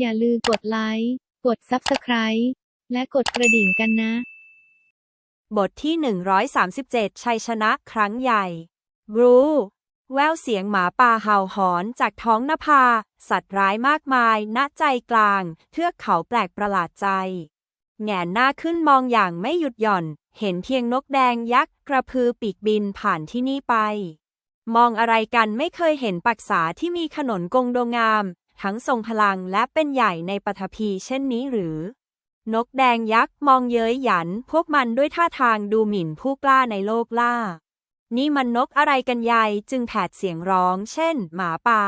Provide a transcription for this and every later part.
อย่าลืมกดไลค์ กด Subscribe และกดกระดิ่งกันนะ บทที่ 137 ชัยชนะครั้งใหญ่รู้แววเสียงหมาป่าเห่าหอนจากท้องนภา สัตว์ร้ายมากมาย ณ ใจกลาง เทือกเขาแปลกประหลาดใจ แงนหน้าขึ้นมองอย่างไม่หยุดหย่อน เห็นเพียงนกแดงยักษ์กระพือปีกบินผ่านที่นี่ไปมองอะไรกันไม่เคยเห็นปักษาที่มีขนนกงโดงาม ทั้งทรงพลังและเป็นใหญ่ในปฐพีเช่นนี้หรือ นกแดงยักษ์มองเย้ยหยันพวกมันด้วยท่าทางดูหมิ่นผู้กล้าในโลกล่า นี่มันนกอะไรกันใหญ่จึงแผดเสียงร้อง เช่น หมาป่า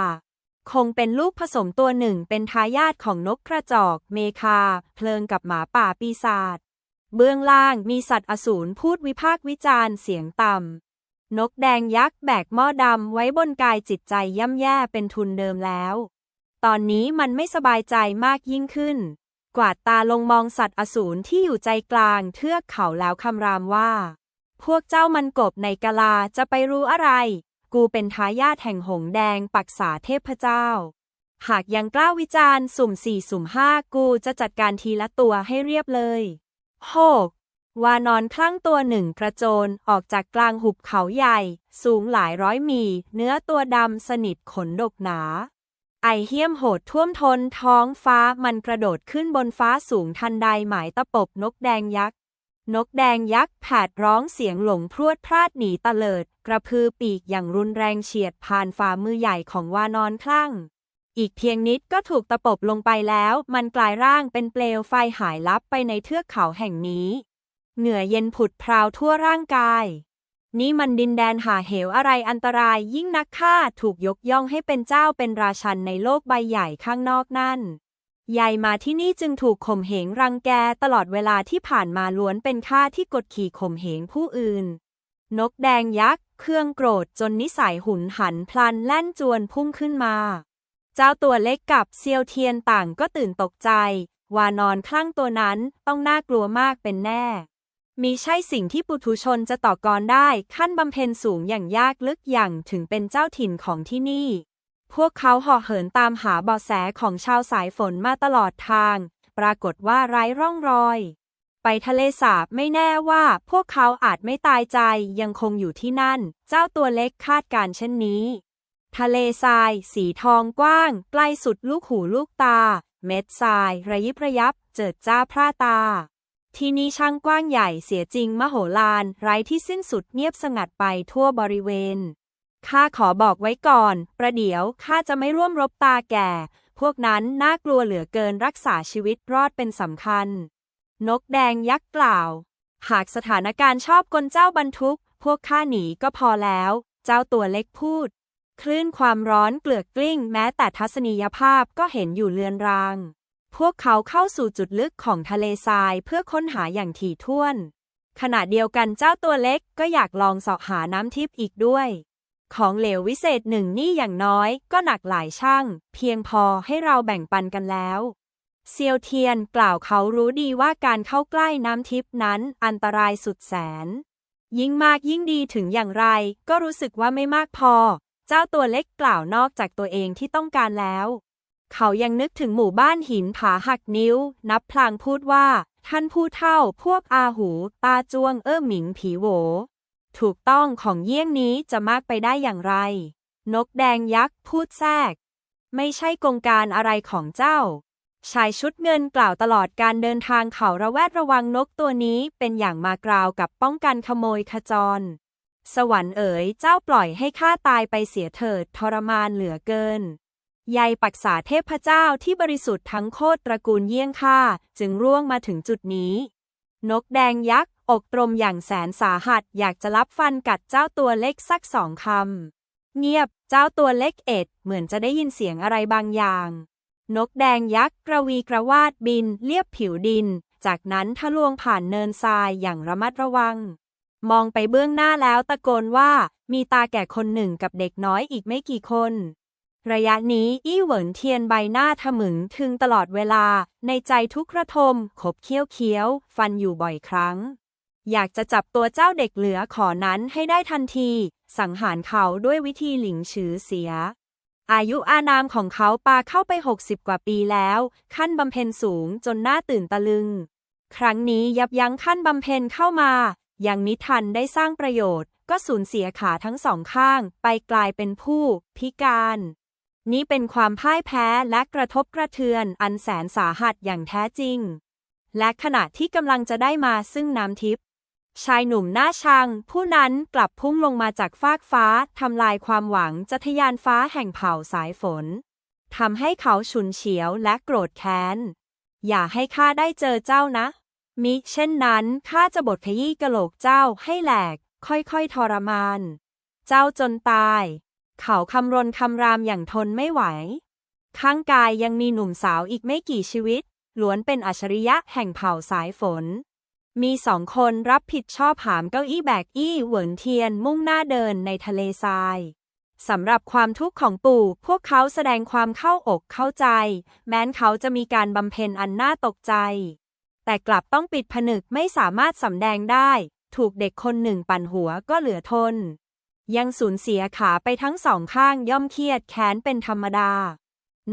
คงเป็นลูกผสมตัวหนึ่งเป็นทายาทของนกกระจอก เมคา เพลิงกับหมาป่าปีศาจเบื้องล่างมีสัตว์อสูรพูดวิพากวิจารณ์เสียงต่ำ นกแดงยักษ์แบกหม้อดำไว้บนกายจิตใจย่ำแย่เป็นทุนเดิมแล้ว ตอนนี้มันไม่สบายใจมากยิ่งขึ้น กวาดตาลงมองสัตว์อสูรที่อยู่ใจกลางเทือกเขาแล้วคำรามว่า พวกเจ้ามันกบในกะลาจะไปรู้อะไร กูเป็นทายาทแห่งหงแดงปักษาเทพเจ้า หากยังกล้าวิจารณ์สุ่มสี่สุ่มห้ากูจะจัดการทีละตัวให้เรียบเลยโฮกวานอนคลั่งตัวหนึ่งกระโจนออกจากกลางหุบเขาใหญ่ สูงหลายร้อยมี เนื้อตัวดำสนิทขนดกหนา ไอเหี้ยมโหดท่วมทนท้องฟ้ามันกระโดดขึ้นบนฟ้าสูงทันใดหมายตะปบนกแดงยักษ์ นกแดงยักษ์แผดร้องเสียงหลงพรวดพลาดหนีตะเลิด กระพือปีกอย่างรุนแรงเฉียดผ่านฝ่ามือใหญ่ของวานอนคลั่ง อีกเพียงนิดก็ถูกตะปบลงไปแล้ว มันกลายร่างเป็นเปลวไฟหายลับไปในเทือกเขาแห่งนี้ เหงื่อเย็นผุดพราวทั่วร่างกาย นี่มันดินแดนหาเหวอะไรอันตรายยิ่งนักฆ่าถูกยกย่องให้เป็นเจ้าเป็นราชันในโลกใบใหญ่ข้างนอกนั่นยายมาที่นี่จึงถูกข่มเหงรังแกตลอดเวลาที่ผ่านมาล้วนเป็นข้าที่กดขี่ข่มเหงผู้อื่น นกแดงยักษ์เครื่องโกรธจนนิสัยหุนหันพลันแล่นจวนพุ่งขึ้นมา เจ้าตัวเล็กกับเซียวเทียนต่างก็ตื่นตกใจ วานอนคลั่งตัวนั้นต้องน่ากลัวมากเป็นแน่ มีใช่สิ่งที่ปุถุชนจะต่อกรได้ขั้นบำเพ็ญสูงอย่างยากลึกอย่างถึงเป็นเจ้าถิ่นของที่นี่ พวกเขาห่อเหินตามหาเบาะแสของชาวสายฝนมาตลอดทาง ปรากฏว่าไร้ร่องรอย ไปทะเลสาบไม่แน่ว่าพวกเขาอาจไม่ตายใจยังคงอยู่ที่นั่น เจ้าตัวเล็กคาดการเช่นนี้ ทะเลทราย สีทองกว้าง ใกล้สุดลูกหูลูกตา เม็ดทราย ระยิบระยับ เจิดจ้าพร่าตา ที่นี่ช่างกว้างใหญ่เสียจริงมโหฬารไร้ที่สิ้นสุดเงียบสงัดไปทั่วบริเวณ ข้าขอบอกไว้ก่อน ประเดี๋ยวข้าจะไม่ร่วมรบตาแก่ พวกนั้นน่ากลัวเหลือเกินรักษาชีวิตรอดเป็นสำคัญ นกแดงยักษ์กล่าว หากสถานการณ์ชอบกลเจ้าบรรทุก พวกข้าหนีก็พอแล้ว เจ้าตัวเล็กพูด คลื่นความร้อนเกลือกกลิ้ง แม้แต่ทัศนียภาพก็เห็นอยู่เลือนราง พวกเขาเข้าสู่จุดลึกของทะเลทรายเพื่อค้นหาอย่างถี่ถ้วน ขณะเดียวกันเจ้าตัวเล็กก็อยากลองสาะหาน้ำทิพย์อีกด้วย ของเหลววิเศษหนึ่งนี่อย่างน้อยก็หนักหลายช่าง เพียงพอให้เราแบ่งปันกันแล้วเซียวเทียนกล่าวเขารู้ดีว่าการเข้าใกล้น้ำทิพย์นั้นอันตรายสุดแสน ยิ่งมากยิ่งดีถึงอย่างไร ก็รู้สึกว่าไม่มากพอ เจ้าตัวเล็กกล่าวนอกจากตัวเองที่ต้องการแล้ว เขายังนึกถึงหมู่บ้านหินผาหักนิ้ว นับพลางพูดว่า ท่านผู้เฒ่าพวกอาหู ตาจวงเอ้อหมิงผีโว ถูกต้องของเยี่ยงนี้จะมากไปได้อย่างไร นกแดงยักษ์พูดแทรก ไม่ใช่กงการอะไรของเจ้า ชายชุดเงินกล่าวตลอดการเดินทางเขาระแวดระวังนกตัวนี้เป็นอย่างมากราวกับป้องกันขโมยขจร สวรรค์เอ๋ยเจ้าปล่อยให้ข้าตายไปเสียเถิดทรมานเหลือเกิน ยายปักษาเทพเจ้าที่บริสุทธิ์ทั้งโคตรตระกูลเยี่ยงข้าจึงร่วงมาถึงจุดนี้ นกแดงยักษ์ อกตรมอย่างแสนสาหัสอยากจะรับฟันกัดเจ้าตัวเล็กสักสองคำ เงียบเจ้าตัวเล็กเอ็ด เหมือนจะได้ยินเสียงอะไรบางอย่าง นกแดงยักษ์กระวีกระวาดบินเลียบผิวดิน จากนั้นทะลวงผ่านเนินทรายอย่างระมัดระวัง มองไปเบื้องหน้าแล้วตะโกนว่า มีตาแก่คนหนึ่งกับเด็กน้อยอีกไม่กี่คน ระยะนี้อี้เหวินเทียนใบหน้าทะมึงถึงตลอดเวลา ในใจทุกระทมขบเคี้ยวเคี้ยว ฟันอยู่บ่อยครั้ง อยากจะจับตัวเจ้าเด็กเหลือขอนั้นให้ได้ทันที สังหารเขาด้วยวิธีหลิงฉือเสีย อายุอานามของเขาปาเข้าไป 60 กว่าปีแล้ว ขั้นบำเพ็ญสูงจนหน่าตื่นตะลึง ครั้งนี้ยับยั้งขั้นบำเพ็ญเข้ามา ยังมิทันได้สร้างประโยชน์ ก็สูญเสียขาทั้งสองข้าง ไปกลายเป็นผู้ พิการ นี่เป็นความพ่ายแพ้และกระทบกระเทือนอันแสนสาหัสอย่างแท้จริง และขณะที่กำลังจะได้มาซึ่งน้ำทิพย์ชายหนุ่มหน้าชัง ผู้นั้นกลับพุ่งลงมาจากฟากฟ้าทำลายความหวังจะทยานฟ้าแห่งเผ่าสายฝนทำให้เขาฉุนเฉียวและโกรธแค้น อย่าให้ข้าได้เจอเจ้านะ มิเช่นนั้นข้าจะบดขยี้กะโหลกเจ้าให้แหลก ค่อยๆทรมาน เจ้าจนตาย เขาคำรนคำรามอย่างทนไม่ไหว ข้างกายยังมีหนุ่มสาวอีกไม่กี่ชีวิต ล้วนเป็นอัจฉริยะแห่งเผ่าสายฝน มีสองคนรับผิดชอบหามเก้าอี้แบกอี้เหวินเทียนมุ่งหน้าเดินในทะเลทรายสำหรับความทุกข์ของปู่ พวกเขาแสดงความเข้าอกเข้าใจ แม้นเขาจะมีการบำเพ็ญอันน่าตกใจ แต่กลับต้องปิดผนึกไม่สามารถสำแดงได้ ถูกเด็กคนหนึ่งปั่นหัวก็เหลือทน ยังสูญเสียขาไปทั้งสองข้างย่อมเครียดแค้นเป็นธรรมดา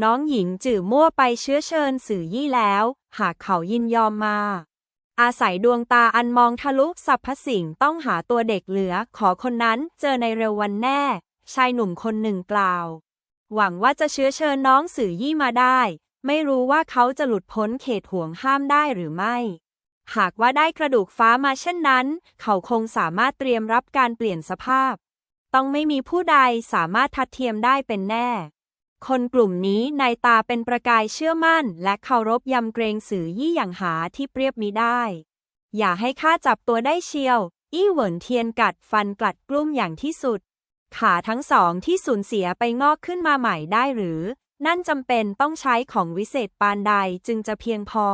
น้องหญิงจื่อมั่วไปเชื้อเชิญสื่อยี่แล้ว หากเขายินยอมมา อาศัยดวงตาอันมองทะลุสรรพสิ่งต้องหาตัวเด็กเหลือ ขอคนนั้นเจอในเร็ววันแน่ ชายหนุ่มคนหนึ่งกล่าว หวังว่าจะเชื้อเชิญน้องสื่อยี่มาได้ ไม่รู้ว่าเขาจะหลุดพ้นเขตห่วงห้ามได้หรือไม่หากว่าได้กระดูกฟ้ามาเช่นนั้น เขาคงสามารถเตรียมรับการเปลี่ยนสภาพ ต้องไม่มีผู้ใดสามารถทัดเทียมได้เป็นแน่ คนกลุ่มนี้ในตาเป็นประกายเชื่อมั่น และเคารพยำเกรงสื่อยี่อย่างหาที่เปรียบมิได้ อย่าให้ข้าจับตัวได้เชียว อี้เหวินเทียนกัดฟันกลัดกลุ้มอย่างที่สุด ขาทั้งสองที่สูญเสียไปงอกขึ้นมาใหม่ได้หรือ นั่นจำเป็นต้องใช้ของวิเศษปานใดจึงจะเพียงพอ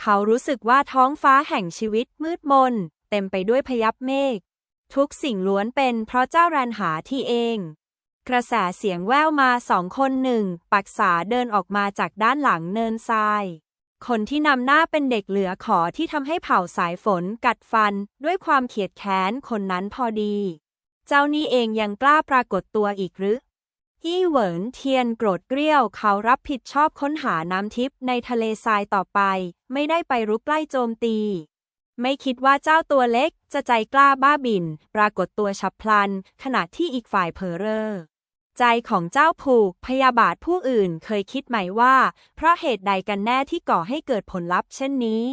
เขารู้สึกว่าท้องฟ้าแห่งชีวิตมืดมน เต็มไปด้วยพยับเมฆ ทุกสิ่งล้วนเป็นเพราะเจ้าแรนหาที่เอง กระแสเสียงแว่วมาสองคนหนึ่ง ปักษาเดินออกมาจากด้านหลังเนินทราย คนที่นำหน้าเป็นเด็กเหลือขอที่ทำให้เผ่าสายฝนกัดฟันด้วยความเขียดแค้นคนนั้นพอดี เจ้านี่เองยังกล้าปรากฏตัวอีกหรืออี้เหวินเทียนโกรธเกรี้ยวเขารับผิดชอบค้นหาน้ำทิพย์ในทะเลทรายต่อไป ไม่ได้ไปรุกใกล้โจมตี ไม่คิดว่าเจ้าตัวเล็กจะใจกล้าบ้าบิน ปรากฏตัวฉับพลัน ขณะที่อีกฝ่ายเผลอเรอใจของเจ้าผูกพยาบาทผู้อื่นเคยคิดไหมว่า เพราะเหตุใดกันแน่ที่ก่อให้เกิดผลลัพธ์เช่นนี้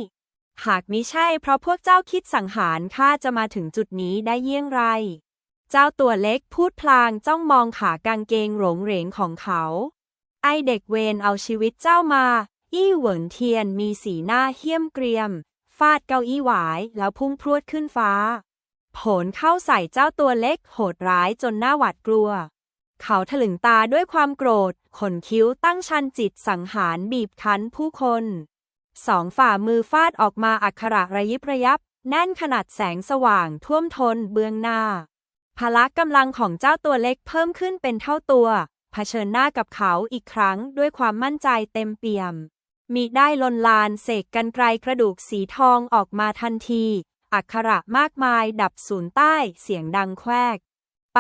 หากมิใช่เพราะพวกเจ้าคิดสังหารข้าจะมาถึงจุดนี้ได้เยี่ยงไร เจ้าตัวเล็กพูดพลางจ้องมองขากางเกงหลงเหรงของเขา ไอเด็กเวนเอาชีวิตเจ้ามา อี้เหวินเทียนมีสีหน้าเหี้ยมเกรียม ฟาดเก้าอี้หวายแล้วพุ่งพรวดขึ้นฟ้า โผนเข้าใส่เจ้าตัวเล็กโหดร้ายจนหน้าหวาดกลัว เขาถลึงตาด้วยความโกรธ ขนคิ้วตั้งชันจิตสังหารบีบคั้นผู้คนสองฝ่ามือฟาดออกมาอักขระระยิบระยับ แน่นขนาดแสงสว่างท่วมทนเบื้องหน้า พละกำลังของเจ้าตัวเล็กเพิ่มขึ้นเป็นเท่าตัว เผชิญหน้ากับเขาอีกครั้งด้วยความมั่นใจเต็มเปี่ยม มีได้ลนลานเสกกันไกรกระดูกสีทองออกมาทันที อักขระมากมายดับสูญใต้เสียงดังแควก ไป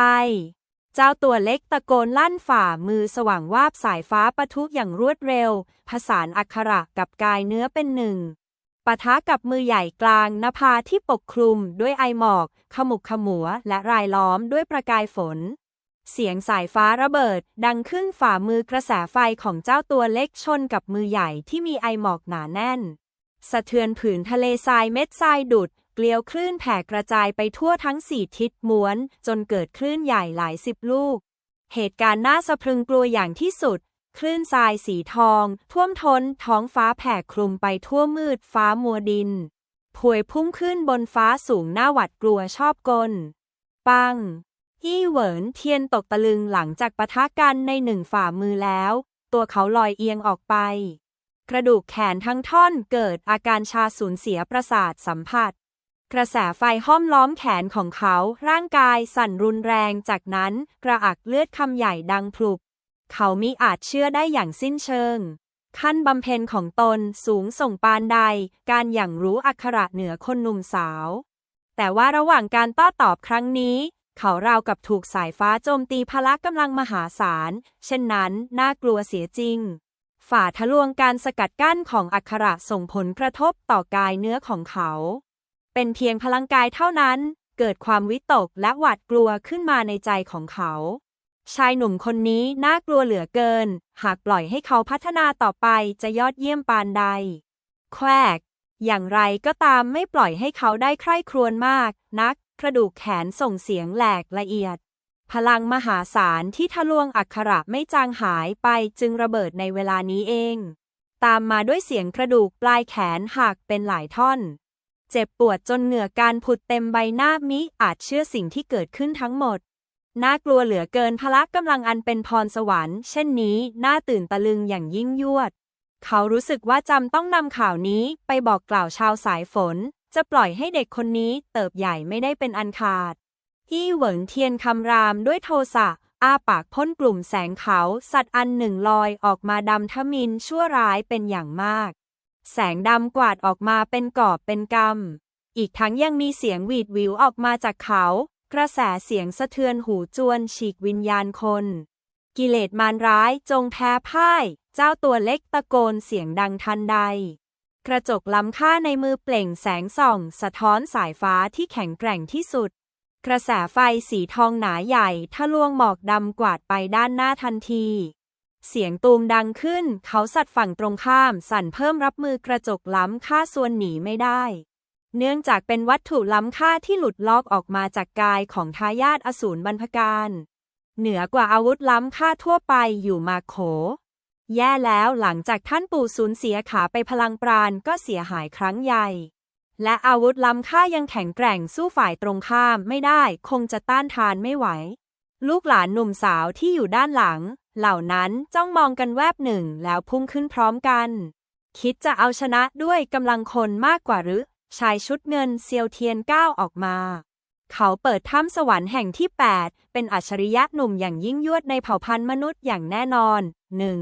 เจ้าตัวเล็กตะโกนลั่นฝ่ามือสว่างวาบสายฟ้าปะทุอย่างรวดเร็ว ผสานอักขระกับกายเนื้อเป็นหนึ่งปะทะกับมือใหญ่กลางนภาที่ปกคลุมด้วยไอหมอก ขมุกขมัวและรายล้อมด้วยประกายฝน เสียงสายฟ้าระเบิด ดังขึ้นฝ่ามือกระแสไฟของเจ้าตัวเล็กชนกับมือใหญ่ที่มีไอหมอกหนาแน่น สะเทือนผืนทะเลทรายเม็ดทรายดุด เกลียวคลื่นแผ่กระจายไปทั่วทั้งสี่ทิศม้วน จนเกิดคลื่นใหญ่หลายสิบลูก เหตุการณ์น่าสะพรึงกลัวอย่างที่สุด คลื่นทรายสีทอง ท่วมท้น ท้องฟ้าแผ่คลุมไปทั่วมืดฟ้ามัวดินพวยพุ่งขึ้นบนฟ้าสูงหน้าหวัดกลัวชอบกล ปัง อี้เหวินเทียนตกตะลึงหลังจากปะทะกันในหนึ่งฝ่ามือแล้ว ตัวเขาลอยเอียงออกไป กระดูกแขนทั้งท่อนเกิดอาการชาสูญเสียประสาทสัมผัส กระแสไฟห้อมล้อมแขนของเขา ร่างกายสั่นรุนแรงจากนั้นกระอักเลือดคำใหญ่ดังพลุบเขามิอาจเชื่อได้อย่างสิ้นเชิง ขั้นบำเพ็ญของตนสูงส่งปานใด การอย่างรู้อักขระเหนือคนหนุ่มสาวแต่ว่าระหว่างการต้อตอบครั้งนี้ เขาราวกับถูกสายฟ้าโจมตีพละกำลังมหาศาล เช่นนั้น น่ากลัวเสียจริง ฝ่าทะลวงการสกัดกั้นของอักขระส่งผลกระทบต่อกายเนื้อของเขา เป็นเพียงพลังกายเท่านั้น เกิดความวิตกและหวาดกลัวขึ้นมาในใจของเขา ชายหนุ่มคนนี้น่ากลัวเหลือเกิน หากปล่อยให้เขาพัฒนาต่อไปจะยอดเยี่ยมปานใด แควกอย่างไรก็ตามไม่ปล่อยให้เขาได้ใคร่ครวญมากนัก กระดูกแขนส่งเสียงแหลกละเอียด พลังมหาศาลที่ทะลวงอักขระไม่จางหายไปจึงระเบิดในเวลานี้เอง ตามมาด้วยเสียงกระดูกปลายแขนหักเป็นหลายท่อน เจ็บปวดจนเหงื่อการผุดเต็มใบหน้ามิอาจเชื่อสิ่งที่เกิดขึ้นทั้งหมดน่ากลัวเหลือเกินพละกำลังอันเป็นพรสวรรค์ เช่นนี้น่าตื่นตะลึงอย่างยิ่งยวด เขารู้สึกว่าจำต้องนำข่าวนี้ไปบอกกล่าวชาวสายฝน จะปล่อยให้เด็กคนนี้เติบใหญ่ไม่ได้เป็นอันขาดอี้เหวินเทียนคำรามด้วยโทสะอ้าปากพ่นกลุ่มแสงเขาสัตว์อันหนึ่งลอยออกมาดำทมินชั่วร้ายเป็นอย่างมาก แสงดำกวาดออกมาเป็นกอบเป็นกำ อีกทั้งยังมีเสียงหวีดวิวออกมาจากเขา กระแสเสียงสะเทือนหูจวนฉีกวิญญาณคน กิเลสมารร้ายจงแพ้พ่าย เจ้าตัวเล็กตะโกนเสียงดังทันใด กระจกล้ำค่าในมือเปล่งแสงส่อง สะท้อนสายฟ้าที่แข็งแกร่งที่สุด กระแสไฟสีทองหนาใหญ่ทะลวงหมอกดำกวาดไปด้านหน้าทันที เสียงตูมดังขึ้น เขาสัตว์ฝั่งตรงข้าม สั่นเพิ่มรับมือกระจกล้ำค่าส่วนหนีไม่ได้ เนื่องจากเป็นวัตถุล้ำค่าที่หลุดลอกออกมาจากกายของทายาทอสูรบรรพการ เหนือกว่าอาวุธล้ำค่าทั่วไปอยู่มาโข แย่แล้วหลังจากท่านปู่สูญเสียขาไปพลังปราณก็เสียหายครั้งใหญ่ และอาวุธล้ำค่ายังแข็งแกร่งสู้ฝ่ายตรงข้ามไม่ได้คงจะต้านทานไม่ไหว ลูกหลานหนุ่มสาวที่อยู่ด้านหลัง เหล่านั้นจ้องมองกันแวบหนึ่งแล้วพุ่งขึ้นพร้อมกัน คิดจะเอาชนะด้วยกำลังคนมากกว่าหรือ ชายชุดเงินเซียวเทียนก้าวออกมาเขาเปิดถ้ำสวรรค์แห่งที่ 8 เป็นอัจฉริยะหนุ่มอย่างยิ่งยวดในเผ่าพันธุ์มนุษย์อย่างแน่นอนหนึ่ง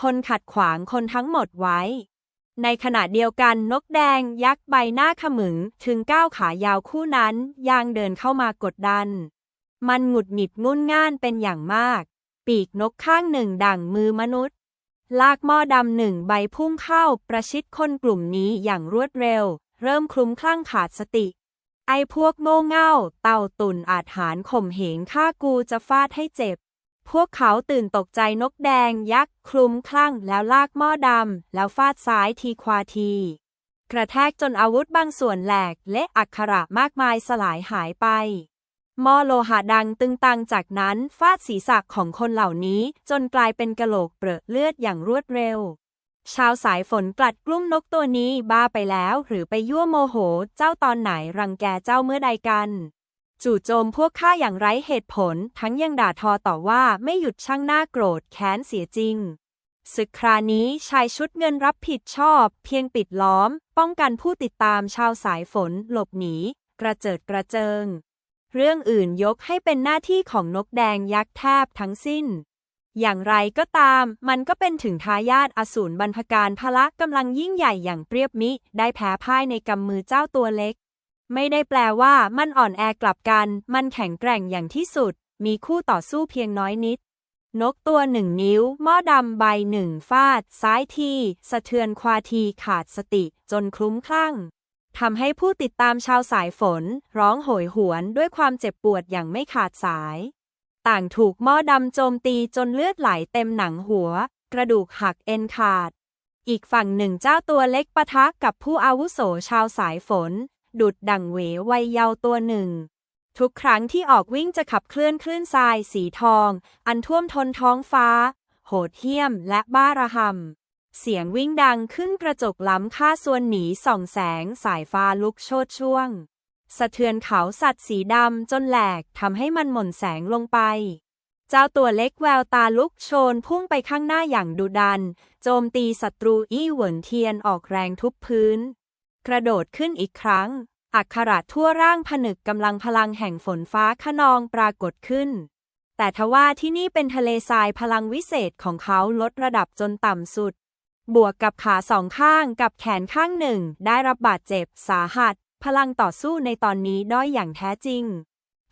คนขัดขวางคนทั้งหมดไว้ ในขณะเดียวกันนกแดงยักษ์ใบหน้าขมึง ถึงก้าวขายาวคู่นั้นยางเดินเข้ามากดดัน มันหงุดหงิดงุนง่านเป็นอย่างมาก ปีกนกข้างหนึ่งดั่งมือมนุษย์ ลากหม้อดำหนึ่งใบพุ่งเข้าประชิดคนกลุ่มนี้อย่างรวดเร็ว เริ่มคลุ้มคลั่งขาดสติ ไอ้พวกโง่เง่า เต่าตุ่นอาจหารข่มเหงฆ่ากูจะฟาดให้เจ็บ พวกเขาตื่นตกใจนกแดงยักษ์คลุมคลั่งแล้วลากหม้อดำ แล้วฟาดซ้ายทีควาที กระแทกจนอาวุธบางส่วนแหลกและอักขระมากมายสลายหายไปหม้อโลหะดังตึงตังจากนั้นฟาดศีรษะของคนเหล่านี้จนกลายเป็นกะโหลกเปรอะเลือดอย่างรวดเร็ว ชาวสายฝนกลัดกลุ้มนกตัวนี้บ้าไปแล้วหรือไปยั่วโมโหเจ้าตอนไหนรังแกเจ้าเมื่อใดกัน จู่โจมพวกข้าอย่างไร้เหตุผล ทั้งยังด่าทอต่อว่าไม่หยุดช่างหน้าโกรธแค้นเสียจริง ศึกครานี้ชายชุดเงินรับผิดชอบ เพียงปิดล้อม ป้องกันผู้ติดตามชาวสายฝน หลบหนี กระเจิดกระเจิง เรื่องอื่นยกให้เป็นหน้าที่ของนกแดงยักษ์แทบทั้งสิ้น อย่างไรก็ตาม มันก็เป็นถึงทายาทอสูรบรรพการพละกำลังยิ่งใหญ่อย่างเปรียบมิ ได้แพ้พ่ายในกำมือเจ้าตัวเล็ก ไม่ได้แปลว่ามันอ่อนแอกลับกัน มันแข็งแกร่งอย่างที่สุด มีคู่ต่อสู้เพียงน้อยนิด นกตัวหนึ่งนิ้ว หม้อดำใบหนึ่งฟาด ซ้ายที สะเทือนควาทีขาดสติ จนคลุ้มคลั่งทำให้ผู้ติดตามชาวสายฝน ร้องโหยหวนด้วยความเจ็บปวดอย่างไม่ขาดสาย ต่างถูกหม้อดำโจมตีจนเลือดไหลเต็มหนังหัว กระดูกหักเอ็นขาด อีกฝั่งหนึ่งเจ้าตัวเล็กปะทะกับผู้อาวุโสชาวสายฝน ดุดดั่งเหววัยเยาว์ตัวหนึ่ง ทุกครั้งที่ออกวิ่งจะขับเคลื่อนคลื่นทรายสีทอง อันท่วมทนท้องฟ้า โหดเหี้ยมและบ้าระหำเสียงวิ่งดังขึ้นกระจกล้ำค่าส่วนหนีส่องแสงสายฟ้าลุกโชดช่วง สะเทือนเขาสัตว์สีดำจนแหลกทำให้มันหม่นแสงลงไปเจ้าตัวเล็กแววตาลุกโชนพุ่งไปข้างหน้าอย่างดุดัน โจมตีศัตรูอี้เหวินเทียนออกแรงทุบพื้น กระโดดขึ้นอีกครั้ง อักขระทั่วร่างผนึกกำลังพลังแห่งฝนฟ้าขนองปรากฏขึ้น แต่ทว่าที่นี่เป็นทะเลทรายพลังวิเศษของเขาลดระดับจนต่ำสุด บวกกับขาสองข้างกับแขนข้างหนึ่ง ได้รับบาดเจ็บสาหัส พลังต่อสู้ในตอนนี้ด้อยอย่างแท้จริง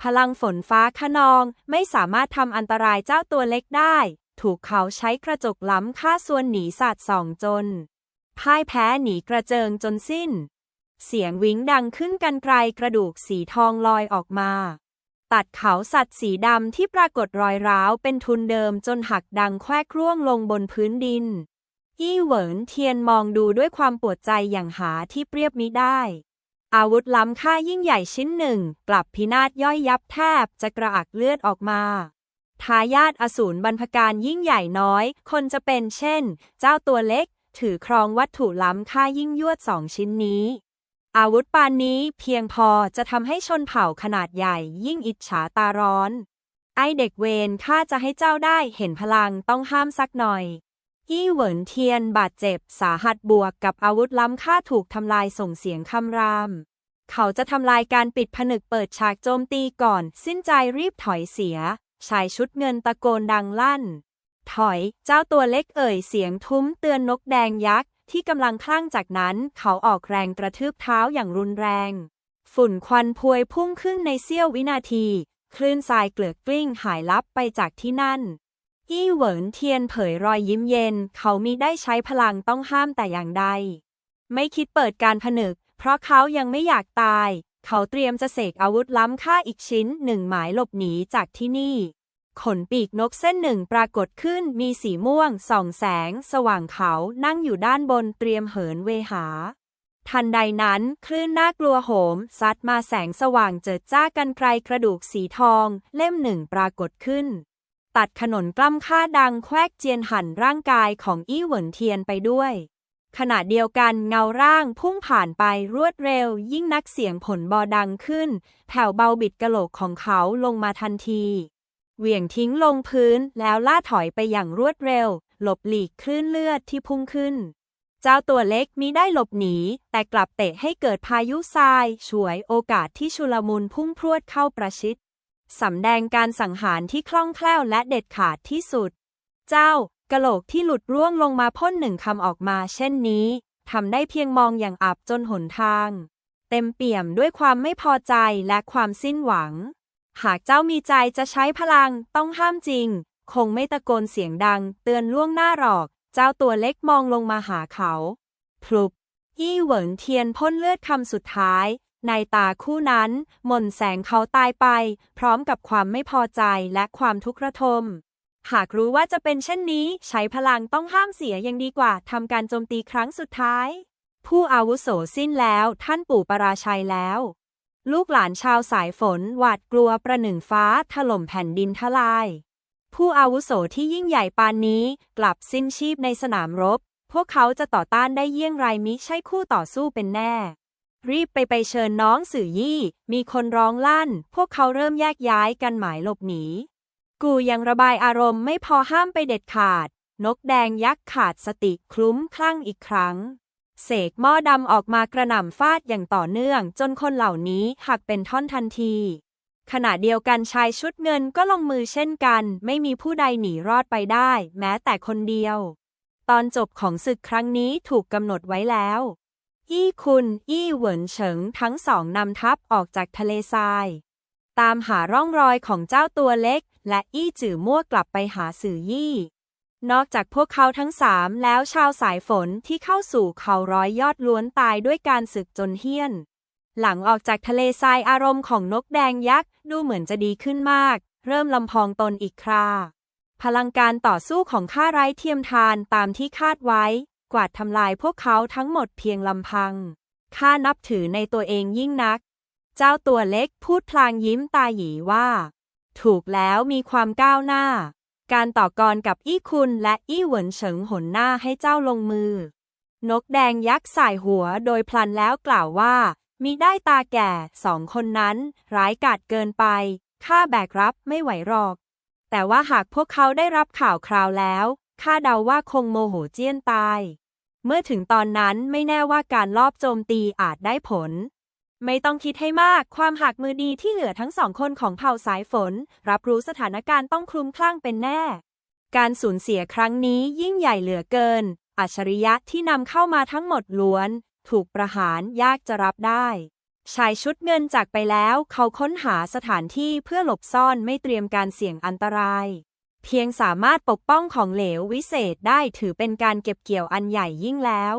พลังฝนฟ้าขนองไม่สามารถทำอันตรายเจ้าตัวเล็กได้ ถูกเขาใช้กระจกล้ำฆ่าส่วนหนีสัตว์สองจน พ่ายแพ้หนีกระเจิงจนสิ้น เสียงวิ้งดังขึ้นกันไกลกระดูกสีทองลอยออกมา ตัดเขาสัตว์สีดำที่ปรากฏรอยร้าวเป็นทุนเดิมจนหักดังแควกร่วงลงบนพื้นดินอี้เหวินเทียนมองดูด้วยความปวดใจอย่างหาที่เปรียบมิได้ อาวุธล้ำค่ายิ่งใหญ่ชิ้นหนึ่ง กลับพินาศย่อยยับแทบจะกระอักเลือดออกมาทายาทอสูรบรรพการยิ่งใหญ่น้อย คนจะเป็นเช่น เจ้าตัวเล็ก ถือครองวัตถุล้ำค่ายิ่งยวดสองชิ้นนี้ อาวุธปานนี้เพียงพอจะทำให้ชนเผ่าขนาดใหญ่ยิ่งอิจฉาตาร้อน ไอเด็กเวนข้าจะให้เจ้าได้เห็นพลังต้องห้ามสักหน่อยยี่เหวินเทียนบาดเจ็บสาหัสบวกกับอาวุธล้ำค่าถูกทำลายส่งเสียงคำราม เขาจะทำลายการปิดผนึกเปิดฉากโจมตีก่อน สิ้นใจรีบถอยเสีย ชายชุดเงินตะโกนดังลั่น ถอย เจ้าตัวเล็กเอ่ยเสียงทุ้มเตือนนกแดงยักษ์ที่กำลังคลั่งจากนั้นเขาออกแรงกระทืบเท้าอย่างรุนแรง ฝุ่นควันพวยพุ่งขึ้นในเสี้ยววินาที คลื่นทรายเกลือกกลิ้งหายลับไปจากที่นั่น อี้เหวินเทียนเผยรอยยิ้มเย็น เขามิได้ใช้พลังต้องห้ามแต่อย่างใด ไม่คิดเปิดการผนึก เพราะเขายังไม่อยากตาย เขาเตรียมจะเสกอาวุธล้ำค่าอีกชิ้นหนึ่งหมายหลบหนีจากที่นี่ ขนปีกนกเส้นหนึ่งปรากฏขึ้นมีสีม่วงส่องแสง สว่างเขานั่งอยู่ด้านบนเตรียมเหินเวหา ทันใดนั้นคลื่นน่ากลัวโหม ซัดมาแสงสว่างเจิดจ้ากันไกลกระดูกสีทอง เล่มหนึ่งปรากฏขึ้น ตัดขนนกล้ำค่าดังแควกเจียนหันร่างกายของอี้เหวินเทียนไปด้วย ขณะเดียวกันเงาร่างพุ่งผ่านไปรวดเร็ว ยิ่งนักเสียงผลบอดังขึ้น แผ่วเบาบิดกะโหลกของเขาลงมาทันที เหวี่ยงทิ้งลงพื้นแล้วล่าถอยไปอย่างรวดเร็ว หลบหลีกคลื่นเลือดที่พุ่งขึ้น เจ้าตัวเล็กมิได้หลบหนี แต่กลับเตะให้เกิดพายุทรายฉวยโอกาสที่ชุลมุนพุ่งพรวดเข้าประชิดสำแดงการสังหารที่คล่องแคล่วและเด็ดขาดที่สุด เจ้ากะโหลกที่หลุดร่วงลงมาพ่นหนึ่งคำออกมาเช่นนี้ทำได้เพียงมองอย่างอับจนหนทาง เต็มเปี่ยมด้วยความไม่พอใจและความสิ้นหวัง หากเจ้ามีใจจะใช้พลังต้องห้ามจริง คงไม่ตะโกนเสียงดัง เตือนล่วงหน้าหรอก เจ้าตัวเล็กมองลงมาหาเขาพลุบยี่เหวินเทียนพ่นเลือดคำสุดท้าย ในตาคู่นั้น หม่นแสงเขาตายไป พร้อมกับความไม่พอใจและความทุกข์ระทม หากรู้ว่าจะเป็นเช่นนี้ ใช้พลังต้องห้ามเสียยังดีกว่าทำการโจมตีครั้งสุดท้าย ผู้อาวุโสสิ้นแล้วท่านปู่ปราชัยแล้ว ลูกหลานชาวสายฝนหวาดกลัวประหนึ่งฟ้าถล่มแผ่นดินทลาย ผู้อาวุโสที่ยิ่งใหญ่ปานนี้กลับสิ้นชีพในสนามรบ พวกเขาจะต่อต้านได้เยี่ยงไรมิใช่คู่ต่อสู้เป็นแน่ รีบไปไปเชิญน้องสื่อยี่ มีคนร้องลั่น พวกเขาเริ่มแยกย้ายกันหมายหลบหนี กูยังระบายอารมณ์ไม่พอห้ามไปเด็ดขาด นกแดงยักษ์ขาดสติคลุ้มคลั่งอีกครั้ง เสกหม้อดำออกมากระหน่ำฟาดอย่างต่อเนื่อง จนคนเหล่านี้หักเป็นท่อนทันที ขณะเดียวกันชายชุดเงินก็ลงมือเช่นกัน ไม่มีผู้ใดหนีรอดไปได้ แม้แต่คนเดียว ตอนจบของศึกครั้งนี้ถูกกำหนดไว้แล้ว อี้คุณ อี้เหวินเฉิงทั้งสองนำทัพออกจากทะเลทราย ตามหาร่องรอยของเจ้าตัวเล็ก และอี้จื่อมั่วกลับไปหาสื่อยี่ นอกจากพวกเขาทั้งสามแล้วชาวสายฝนที่เข้าสู่เขาร้อยยอดล้วนตายด้วยการศึกจนเฮี้ยน หลังออกจากทะเลทรายอารมณ์ของนกแดงยักษ์ดูเหมือนจะดีขึ้นมาก เริ่มลำพองตนอีกครา พลังการต่อสู้ของข้าไร้เทียมทานตามที่คาดไว้ กวาดทำลายพวกเขาทั้งหมดเพียงลำพังข้านับถือในตัวเองยิ่งนัก เจ้าตัวเล็กพูดพลางยิ้มตาหยีว่า ถูกแล้วมีความก้าวหน้า การต่อกรกับอี้คุณและอี้เหวินเฉิงหนหน้าให้เจ้าลงมือ นกแดงยักษ์สายหัวโดยพลันแล้วกล่าวว่ามีได้ตาแก่สองคนนั้น ร้ายกาจเกินไป ข้าแบกรับไม่ไหวหรอก แต่ว่าหากพวกเขาได้รับข่าวคราวแล้วข้าเดาว่าคงโมโหเจี้ยนตาย เมื่อถึงตอนนั้นไม่แน่ว่าการลอบโจมตีอาจได้ผล ไม่ต้องคิดให้มาก ความหักมือดีที่เหลือทั้งสองคนของเผ่าสายฝน รับรู้สถานการณ์ต้องคลุมคลั่งเป็นแน่ การสูญเสียครั้งนี้ยิ่งใหญ่เหลือเกิน อัจฉริยะที่นำเข้ามาทั้งหมดล้วน ถูกประหารยากจะรับได้ ชายชุดเงินจากไปแล้ว เขาค้นหาสถานที่เพื่อหลบซ่อนไม่เตรียมการเสี่ยงอันตราย เพียงสามารถปกป้องของเหลววิเศษได้ถือเป็นการเก็บเกี่ยวอันใหญ่ยิ่งแล้ว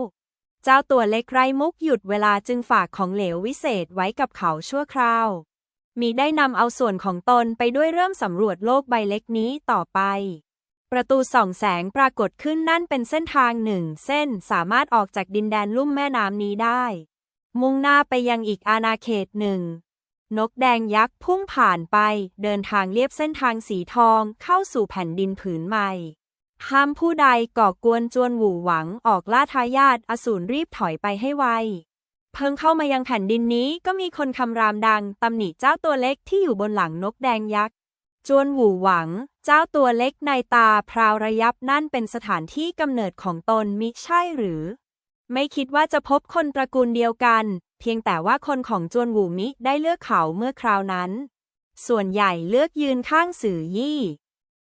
เจ้าตัวเล็กไร้มุกหยุดเวลาจึงฝากของเหลววิเศษไว้กับเขาชั่วคราว มีได้นำเอาส่วนของตนไปด้วยเริ่มสำรวจโลกใบเล็กนี้ต่อไป ประตูส่องแสงปรากฏขึ้นนั่นเป็นเส้นทางหนึ่ง เส้นสามารถออกจากดินแดนลุ่มแม่น้ำนี้ได้ มุ่งหน้าไปยังอีกอาณาเขตหนึ่งนกแดงยักษ์พุ่งผ่านไป เดินทางเลียบเส้นทางสีทองเข้าสู่แผ่นดินผืนใหม่ ห้ามผู้ใดก่อกวนจวนหมู่หวังออกล่าทายาทอสูรรีบถอยไปให้ไว เพิ่งเข้ามายังแผ่นดินนี้ก็มีคนคำรามดังตำหนิเจ้าตัวเล็กที่อยู่บนหลังนกแดงยักษ์จวนหวู่หวัง เจ้าตัวเล็กในตาพราวระยับนั่นเป็นสถานที่กำเนิดของตนมิใช่หรือ ไม่คิดว่าจะพบคนตระกูลเดียวกัน เพียงแต่ว่าคนของจวนหวูมิได้เลือกเขาเมื่อคราวนั้น ส่วนใหญ่เลือกยืนข้างสื่อยี่